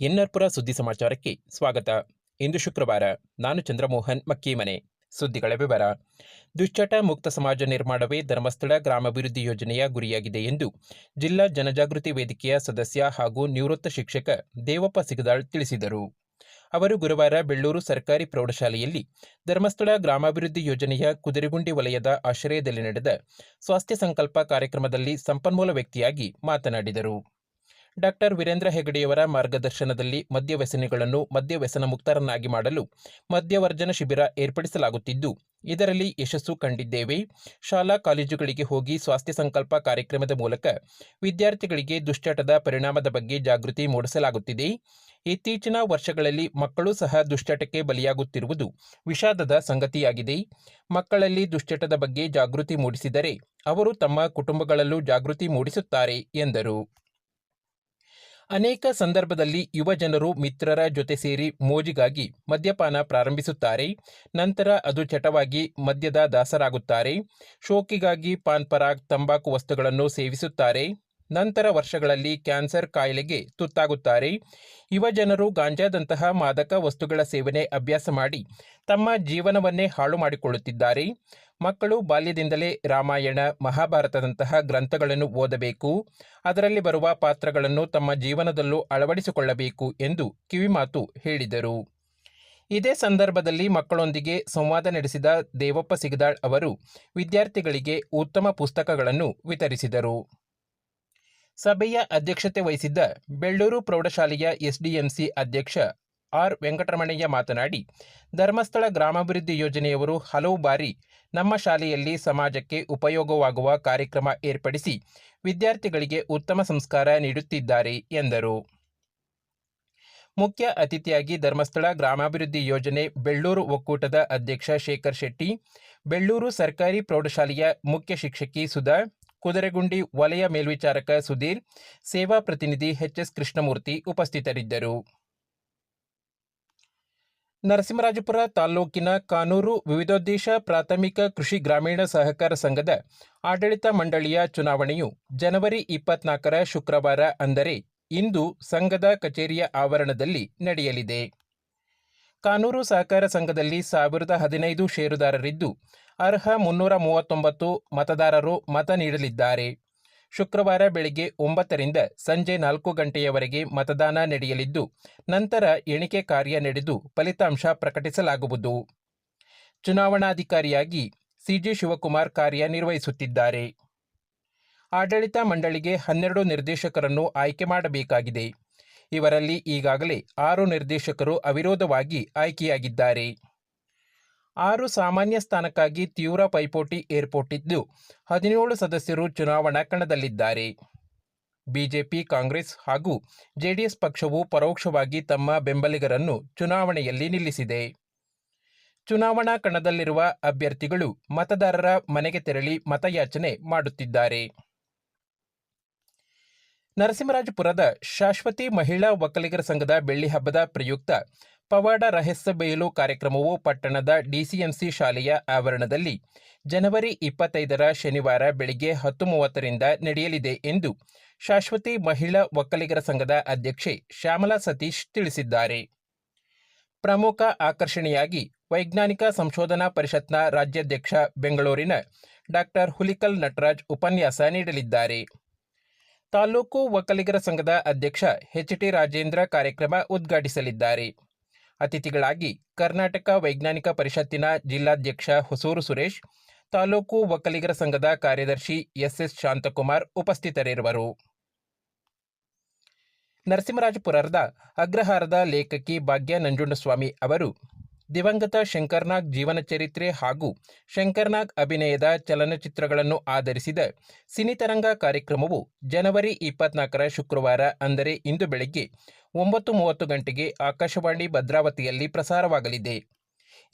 ಎನ್ಆರ್ಪುರ ಸುದ್ದಿ ಸಮಾಚಾರಕ್ಕೆ ಸ್ವಾಗತ. ಇಂದು ಶುಕ್ರವಾರ ನಾನು ಚಂದ್ರಮೋಹನ್ ಮಕ್ಕೀಮನೆ. ಸುದ್ದಿಗಳ ವಿವರ. ದುಶ್ಚಟ ಮುಕ್ತ ಸಮಾಜ ನಿರ್ಮಾಣವೇ ಧರ್ಮಸ್ಥಳ ಗ್ರಾಮಾಭಿವೃದ್ಧಿ ಯೋಜನೆಯ ಗುರಿಯಾಗಿದೆ ಎಂದು ಜಿಲ್ಲಾ ಜನಜಾಗೃತಿ ವೇದಿಕೆಯ ಸದಸ್ಯ ಹಾಗೂ ನಿವೃತ್ತ ಶಿಕ್ಷಕ ದೇವಪ್ಪ ಸಿಗದಾಳ್ ತಿಳಿಸಿದರು. ಅವರು ಗುರುವಾರ ಬೆಳ್ಳೂರು ಸರ್ಕಾರಿ ಪ್ರೌಢಶಾಲೆಯಲ್ಲಿ ಧರ್ಮಸ್ಥಳ ಗ್ರಾಮಾಭಿವೃದ್ಧಿ ಯೋಜನೆಯ ಕುದುರೆಗುಂಡಿ ವಲಯದ ಆಶ್ರಯದಲ್ಲಿ ನಡೆದ ಸ್ವಾಸ್ಥ್ಯ ಸಂಕಲ್ಪ ಕಾರ್ಯಕ್ರಮದಲ್ಲಿ ಸಂಪನ್ಮೂಲ ವ್ಯಕ್ತಿಯಾಗಿ ಮಾತನಾಡಿದರು. ಡಾಕ್ಟರ್ ವೀರೇಂದ್ರ ಹೆಗಡೆಯವರ ಮಾರ್ಗದರ್ಶನದಲ್ಲಿ ಮದ್ಯವ್ಯಸನಿಗಳನ್ನು ಮದ್ಯವ್ಯಸನ ಮುಕ್ತರನ್ನಾಗಿ ಮಾಡಲು ಮದ್ಯವರ್ಜನ ಶಿಬಿರ ಏರ್ಪಡಿಸಲಾಗುತ್ತಿದ್ದು, ಇದರಲ್ಲಿ ಯಶಸ್ಸು ಕಂಡಿದ್ದೇವೆ. ಶಾಲಾ ಕಾಲೇಜುಗಳಿಗೆ ಹೋಗಿ ಸ್ವಾಸ್ಥ್ಯ ಸಂಕಲ್ಪ ಕಾರ್ಯಕ್ರಮದ ಮೂಲಕ ವಿದ್ಯಾರ್ಥಿಗಳಿಗೆ ದುಶ್ಚಟದ ಪರಿಣಾಮದ ಬಗ್ಗೆ ಜಾಗೃತಿ ಮೂಡಿಸಲಾಗುತ್ತಿದೆ. ಇತ್ತೀಚಿನ ವರ್ಷಗಳಲ್ಲಿ ಮಕ್ಕಳು ಸಹ ದುಶ್ಚಟಕ್ಕೆ ಬಲಿಯಾಗುತ್ತಿರುವುದು ವಿಷಾದದ ಸಂಗತಿಯಾಗಿದೆ. ಮಕ್ಕಳಲ್ಲಿ ದುಶ್ಚಟದ ಬಗ್ಗೆ ಜಾಗೃತಿ ಮೂಡಿಸಿದರೆ ಅವರು ತಮ್ಮ ಕುಟುಂಬಗಳಲ್ಲೂ ಜಾಗೃತಿ ಮೂಡಿಸುತ್ತಾರೆ ಎಂದರು. ಅನೇಕ ಸಂದರ್ಭದಲ್ಲಿ ಯುವ ಜನರು ಮಿತ್ರರ ಜೊತೆ ಸೇರಿ ಮೋಜಿಗಾಗಿ ಮದ್ಯಪಾನ ಪ್ರಾರಂಭಿಸುತ್ತಾರೆ. ನಂತರ ಅದು ಚಟವಾಗಿ ಮದ್ಯದ ದಾಸರಾಗುತ್ತಾರೆ. ಶೋಕಿಗಾಗಿ ಪಾನ್ ಪರಾಗ್ ತಂಬಾಕು ವಸ್ತುಗಳನ್ನು ಸೇವಿಸುತ್ತಾರೆ. ನಂತರ ವರ್ಷಗಳಲ್ಲಿ ಕ್ಯಾನ್ಸರ್ ಕಾಯಿಲೆಗೆ ತುತ್ತಾಗುತ್ತಾರೆ. ಯುವ ಜನರು ಗಾಂಜಾದಂತಹ ಮಾದಕ ವಸ್ತುಗಳ ಸೇವನೆ ಅಭ್ಯಾಸ ಮಾಡಿ ತಮ್ಮ ಜೀವನವನ್ನೇ ಹಾಳು ಮಾಡಿಕೊಳ್ಳುತ್ತಿದ್ದಾರೆ. ಮಕ್ಕಳು ಬಾಲ್ಯದಿಂದಲೇ ರಾಮಾಯಣ, ಮಹಾಭಾರತದಂತಹ ಗ್ರಂಥಗಳನ್ನು ಓದಬೇಕು. ಅದರಲ್ಲಿ ಬರುವ ಪಾತ್ರಗಳನ್ನು ತಮ್ಮ ಜೀವನದಲ್ಲೂ ಅಳವಡಿಸಿಕೊಳ್ಳಬೇಕು ಎಂದು ಕಿವಿಮಾತು ಹೇಳಿದರು. ಇದೇ ಸಂದರ್ಭದಲ್ಲಿ ಮಕ್ಕಳೊಂದಿಗೆ ಸಂವಾದ ನಡೆಸಿದ ದೇವಪ್ಪ ಸಿಗದಾಳ್ ಅವರು ವಿದ್ಯಾರ್ಥಿಗಳಿಗೆ ಉತ್ತಮ ಪುಸ್ತಕಗಳನ್ನು ವಿತರಿಸಿದರು. ಸಭೆಯ ಅಧ್ಯಕ್ಷತೆ ವಹಿಸಿದ್ದ ಬೆಳ್ಳೂರು ಪ್ರೌಢಶಾಲೆಯ ಎಸ್ಡಿಎಂಸಿ ಅಧ್ಯಕ್ಷ ಆರ್ ವೆಂಕಟರಮಣಯ್ಯ ಮಾತನಾಡಿ, ಧರ್ಮಸ್ಥಳ ಗ್ರಾಮಾಭಿವೃದ್ಧಿ ಯೋಜನೆಯವರು ಹಲವು ಬಾರಿ ನಮ್ಮ ಶಾಲೆಯಲ್ಲಿ ಸಮಾಜಕ್ಕೆ ಉಪಯೋಗವಾಗುವ ಕಾರ್ಯಕ್ರಮ ಏರ್ಪಡಿಸಿ ವಿದ್ಯಾರ್ಥಿಗಳಿಗೆ ಉತ್ತಮ ಸಂಸ್ಕಾರ ನೀಡುತ್ತಿದ್ದಾರೆ ಎಂದರು. ಮುಖ್ಯ ಅತಿಥಿಯಾಗಿ ಧರ್ಮಸ್ಥಳ ಗ್ರಾಮಾಭಿವೃದ್ಧಿ ಯೋಜನೆ ಬೆಳ್ಳೂರು ಒಕ್ಕೂಟದ ಅಧ್ಯಕ್ಷ ಶೇಖರ್ ಶೆಟ್ಟಿ, ಬೆಳ್ಳೂರು ಸರ್ಕಾರಿ ಪ್ರೌಢಶಾಲೆಯ ಮುಖ್ಯ ಶಿಕ್ಷಕಿ ಸುಧಾ ಕುದುರೆಗುಂಡಿ ವಲಯ ಮೇಲ್ವಿಚಾರಕ ಸುಧೀರ್, ಸೇವಾ ಪ್ರತಿನಿಧಿ ಎಚ್ಎಸ್ ಕೃಷ್ಣಮೂರ್ತಿ ಉಪಸ್ಥಿತರಿದ್ದರು. ನರಸಿಂಹರಾಜಪುರ ತಾಲ್ಲೂಕಿನ ಕಾನೂರು ವಿವಿಧೋದ್ದೇಶ ಪ್ರಾಥಮಿಕ ಕೃಷಿ ಗ್ರಾಮೀಣ ಸಹಕಾರ ಸಂಘದ ಆಡಳಿತ ಮಂಡಳಿಯ ಚುನಾವಣೆಯು ಜನವರಿ ಇಪ್ಪತ್ನಾಲ್ಕರ ಶುಕ್ರವಾರ ಅಂದರೆ ಇಂದು ಸಂಘದ ಕಚೇರಿಯ ಆವರಣದಲ್ಲಿ ನಡೆಯಲಿದೆ. ಕಾನೂರು ಸಹಕಾರ ಸಂಘದಲ್ಲಿ ಸಾವಿರದ ಹದಿನೈದು ಷೇರುದಾರರಿದ್ದು, ಅರ್ಹ ಮುನ್ನೂರ ಮೂವತ್ತೊಂಬತ್ತು ಮತದಾರರು ಮತ ನೀಡಲಿದ್ದಾರೆ. ಶುಕ್ರವಾರ ಬೆಳಗ್ಗೆ ಒಂಬತ್ತರಿಂದ ಸಂಜೆ ನಾಲ್ಕು ಗಂಟೆಯವರೆಗೆ ಮತದಾನ ನಡೆಯಲಿದ್ದು, ನಂತರ ಎಣಿಕೆ ಕಾರ್ಯ ನಡೆದು ಫಲಿತಾಂಶ ಪ್ರಕಟಿಸಲಾಗುವುದು. ಚುನಾವಣಾಧಿಕಾರಿಯಾಗಿ ಸಿಜಿ ಶಿವಕುಮಾರ್ ಕಾರ್ಯನಿರ್ವಹಿಸುತ್ತಿದ್ದಾರೆ. ಆಡಳಿತ ಮಂಡಳಿಗೆ ಹನ್ನೆರಡು ನಿರ್ದೇಶಕರನ್ನು ಆಯ್ಕೆ ಮಾಡಬೇಕಾಗಿದೆ. ಇವರಲ್ಲಿ ಈಗಾಗಲೇ ಆರು ನಿರ್ದೇಶಕರು ಅವಿರೋಧವಾಗಿ ಆಯ್ಕೆಯಾಗಿದ್ದಾರೆ. ಆರು ಸಾಮಾನ್ಯ ಸ್ಥಾನಕ್ಕಾಗಿ ತೀವ್ರ ಪೈಪೋಟಿ ಏರ್ಪಟ್ಟಿದ್ದು ಹದಿನೇಳು ಸದಸ್ಯರು ಚುನಾವಣಾ ಕಣದಲ್ಲಿದ್ದಾರೆ. ಬಿಜೆಪಿ, ಕಾಂಗ್ರೆಸ್ ಹಾಗೂ ಜೆಡಿಎಸ್ ಪಕ್ಷವು ಪರೋಕ್ಷವಾಗಿ ತಮ್ಮ ಬೆಂಬಲಿಗರನ್ನು ಚುನಾವಣೆಯಲ್ಲಿ ನಿಲ್ಲಿಸಿದೆ. ಚುನಾವಣಾ ಕಣದಲ್ಲಿರುವ ಅಭ್ಯರ್ಥಿಗಳು ಮತದಾರರ ಮನೆಗೆ ತೆರಳಿ ಮತಯಾಚನೆ ಮಾಡುತ್ತಿದ್ದಾರೆ. ನರಸಿಂಹರಾಜಪುರದ ಶಾಶ್ವತಿ ಮಹಿಳಾ ಒಕ್ಕಲಿಗರ ಸಂಘದ ಬೆಳ್ಳಿ ಹಬ್ಬದ ಪ್ರಯುಕ್ತ ಪವಾಡ ರಹಸ್ಯ ಬಯಲು ಕಾರ್ಯಕ್ರಮವು ಪಟ್ಟಣದ ಡಿಸಿಎಂಸಿ ಶಾಲೆಯ ಆವರಣದಲ್ಲಿ ಜನವರಿ ಇಪ್ಪತ್ತೈದರ ಶನಿವಾರ ಬೆಳಿಗ್ಗೆ ಹತ್ತು ಮೂವತ್ತರಿಂದ ನಡೆಯಲಿದೆ ಎಂದು ಶಾಶ್ವತಿ ಮಹಿಳಾ ಒಕ್ಕಲಿಗರ ಸಂಘದ ಅಧ್ಯಕ್ಷೆ ಶ್ಯಾಮಲಾ ಸತೀಶ್ ತಿಳಿಸಿದ್ದಾರೆ. ಪ್ರಮುಖ ಆಕರ್ಷಣೆಯಾಗಿ ವೈಜ್ಞಾನಿಕ ಸಂಶೋಧನಾ ಪರಿಷತ್ನ ರಾಜ್ಯಾಧ್ಯಕ್ಷ ಬೆಂಗಳೂರಿನ ಡಾಕ್ಟರ್ ಹುಲಿಕಲ್ ನಟರಾಜ್ ಉಪನ್ಯಾಸ ನೀಡಲಿದ್ದಾರೆ. ತಾಲೂಕು ಒಕ್ಕಲಿಗರ ಸಂಘದ ಅಧ್ಯಕ್ಷ ಎಚ್ ಟಿ ರಾಜೇಂದ್ರ ಕಾರ್ಯಕ್ರಮ ಉದ್ಘಾಟಿಸಲಿದ್ದಾರೆ. ಅತಿಥಿಗಳಾಗಿ ಕರ್ನಾಟಕ ವೈಜ್ಞಾನಿಕ ಪರಿಷತ್ತಿನ ಜಿಲ್ಲಾಧ್ಯಕ್ಷ ಹೊಸೂರು ಸುರೇಶ್ ತಾಲೂಕು ಒಕ್ಕಲಿಗರ ಸಂಘದ ಕಾರ್ಯದರ್ಶಿ ಎಸ್ಎಸ್ ಶಾಂತಕುಮಾರ್ ಉಪಸ್ಥಿತರಿರುವರು. ನರಸಿಂಹರಾಜಪುರದ ಅಗ್ರಹಾರದ ಲೇಖಕಿ ಭಾಗ್ಯ ನಂಜುಂಡಸ್ವಾಮಿ ಅವರು ದಿವಂಗತ ಶಂಕರ್ನಾಗ್ ಜೀವನ ಚರಿತ್ರೆ ಹಾಗೂ ಶಂಕರ್ನಾಗ್ ಅಭಿನಯದ ಚಲನಚಿತ್ರಗಳನ್ನು ಆಧರಿಸಿದ ಸಿನಿತರಂಗ ಕಾರ್ಯಕ್ರಮವು ಜನವರಿ ಇಪ್ಪತ್ನಾಲ್ಕರ ಶುಕ್ರವಾರ, ಅಂದರೆ ಇಂದು ಬೆಳಗ್ಗೆ ಒಂಬತ್ತು ಮೂವತ್ತು ಗಂಟೆಗೆ ಆಕಾಶವಾಣಿ ಭದ್ರಾವತಿಯಲ್ಲಿ ಪ್ರಸಾರವಾಗಲಿದೆ.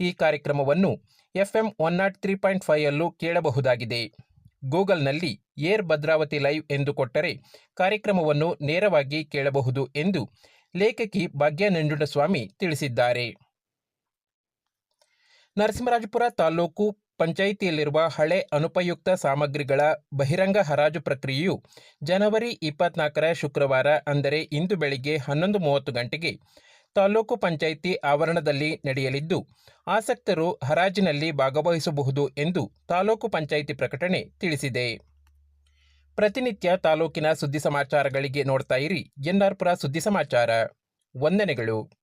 ಈ ಕಾರ್ಯಕ್ರಮವನ್ನು FM one nought three point ಫೈವಲ್ಲೂ ಕೇಳಬಹುದಾಗಿದೆ. ಗೂಗಲ್ನಲ್ಲಿ ಏರ್ ಭದ್ರಾವತಿ ಲೈವ್ ಎಂದು ಕೊಟ್ಟರೆ ಕಾರ್ಯಕ್ರಮವನ್ನು ನೇರವಾಗಿ ಕೇಳಬಹುದು ಎಂದು ಲೇಖಕಿ ಭಾಗ್ಯ ನಂಜುಂಡಸ್ವಾಮಿ ತಿಳಿಸಿದ್ದಾರೆ. ನರಸಿಂಹರಾಜಪುರ ತಾಲೂಕು ಪಂಚಾಯಿತಿಯಲ್ಲಿರುವ ಹಳೆ ಅನುಪಯುಕ್ತ ಸಾಮಗ್ರಿಗಳ ಬಹಿರಂಗ ಹರಾಜು ಪ್ರಕ್ರಿಯೆಯು ಜನವರಿ ಇಪ್ಪತ್ನಾಲ್ಕರ ಶುಕ್ರವಾರ, ಅಂದರೆ ಇಂದು ಬೆಳಿಗ್ಗೆ ಹನ್ನೊಂದು ಮೂವತ್ತು ಗಂಟೆಗೆ ತಾಲೂಕು ಪಂಚಾಯಿತಿ ಆವರಣದಲ್ಲಿ ನಡೆಯಲಿದ್ದು, ಆಸಕ್ತರು ಹರಾಜಿನಲ್ಲಿ ಭಾಗವಹಿಸಬಹುದು ಎಂದು ತಾಲೂಕು ಪಂಚಾಯಿತಿ ಪ್ರಕಟಣೆ ತಿಳಿಸಿದೆ. ಪ್ರತಿನಿತ್ಯ ತಾಲೂಕಿನ ಸುದ್ದಿ ಸಮಾಚಾರಗಳಿಗೆ ನೋಡ್ತಾ ಇರಿ. ಎನ್ಆರ್ ಪುರ ಸುದ್ದಿ ಸಮಾಚಾರ. ವಂದನೆಗಳು.